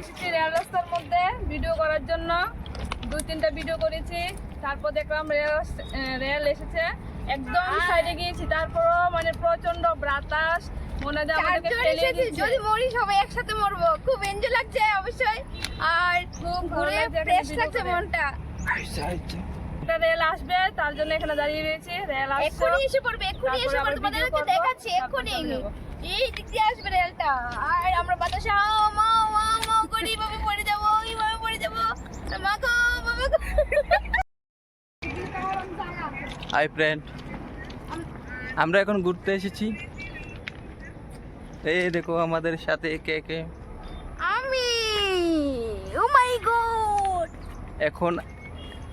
এসেছি রেল রাস্তার মধ্যে ভিডিও করার জন্য। দুই তিনটা ভিডিও করেছি। তারপর দেখলাম রেল রেল এসেছে। একদম সাইডে গিয়েছি। তারপরও মানে প্রচণ্ড বাতাস। মনে হয় আমাদেরকে ফেলে যদি মরি সবাই একসাথে মরবো। খুব এনজয় লাগছে অবশ্যই। আর খুব ঘুরে ফ্রেশ লাগছে মনটা। একটা রেল আসবে তার জন্য এখানে দাঁড়িয়ে রয়েছি। রেল এক্ষুনি এসে পড়বে এক্ষুনি এসে তারপরে পড়বে তোমাদেরকে দেখাচ্ছি এক্ষুনি। এই দিক দিয়ে আসবে রেলটা। আর আমরা বাতাসে হাও মাও পড়ে যাব এইভাবে পড়ে যাব। হাই ফ্রেন্ড আমরা এখন ঘুরতে এসেছি। এই দেখো আমাদের সাথে কে কে। আমি। ও মাই গড এখন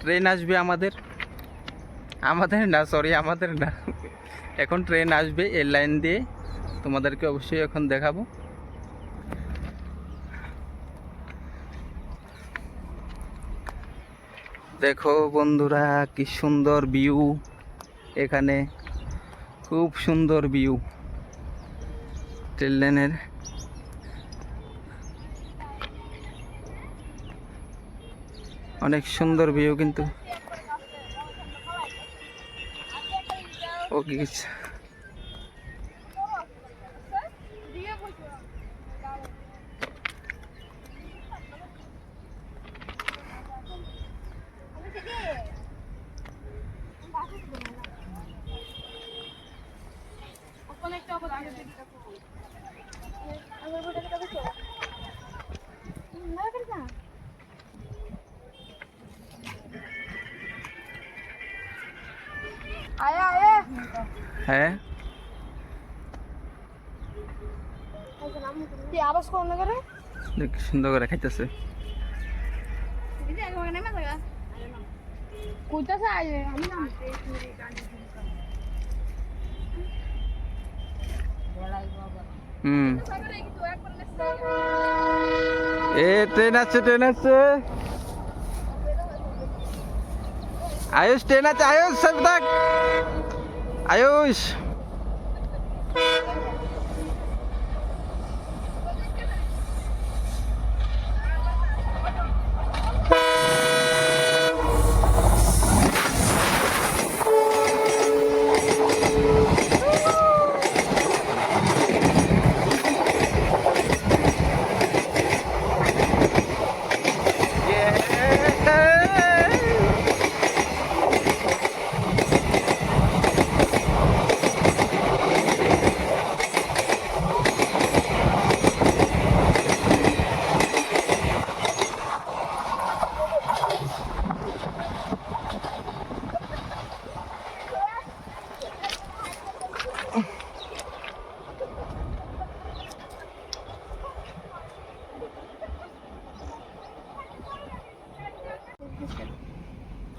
ট্রেন আসবে আমাদের। আমাদের না সরি আমাদের না। এখন ট্রেন আসবে এর লাইন দিয়ে। তোমাদেরকে অবশ্যই এখন দেখাবো। দেখো বন্ধুরা, কি সুন্দর ভিউ এখানে খুব সুন্দর ভিউ ট্রেন লাইনের অনেক সুন্দর ভিউ কিন্তু। ও কি কিছু আয়া আয়া হ্যাঁ। আবাস কোন করে দেখ সুন্দর করে খাইতেছে। কোথায় আয় আমি নাম হুম এ ট্রেন আছে ট্রেন আছে আয়ুষ ট্রেন আছে আয়ুষ সব দেখ আয়ুষ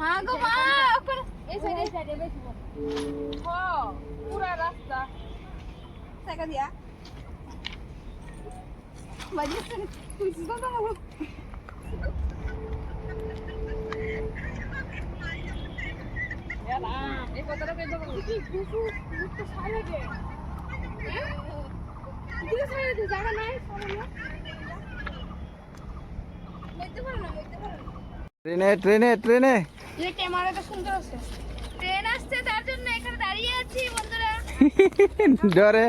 হ্যাঁ গো মা ওখানে এই সাইডে এই সাইডে বেশি হ্যাঁ, পুরা রাস্তা। টাকা দিয়া। বাজিয়েছে তুই দাদা এই কথাটা কই দেবো কি দুসু দুটো সাইডে দিকে সাইডে জায়গা নাই সামনে বলতে পারো না বলতে পারো না। ট্রেনে ট্রেনে ট্রেনে। সুন্দর আছে। ট্রেন আসছে তার জন্য এখানে দাঁড়িয়ে আছি বন্ধুরা। ডরে।